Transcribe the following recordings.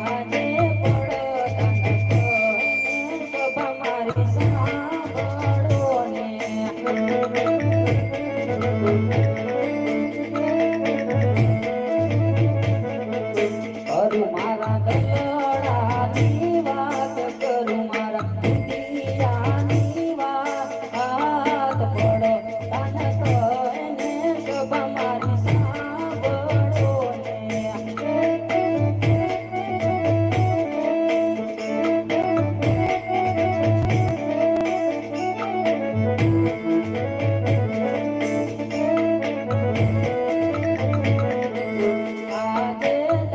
Yeah.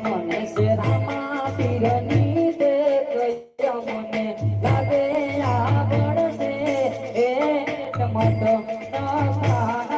મને શેરામાં પીરની તે કઈ મને લાગે આવડશે એ મત ના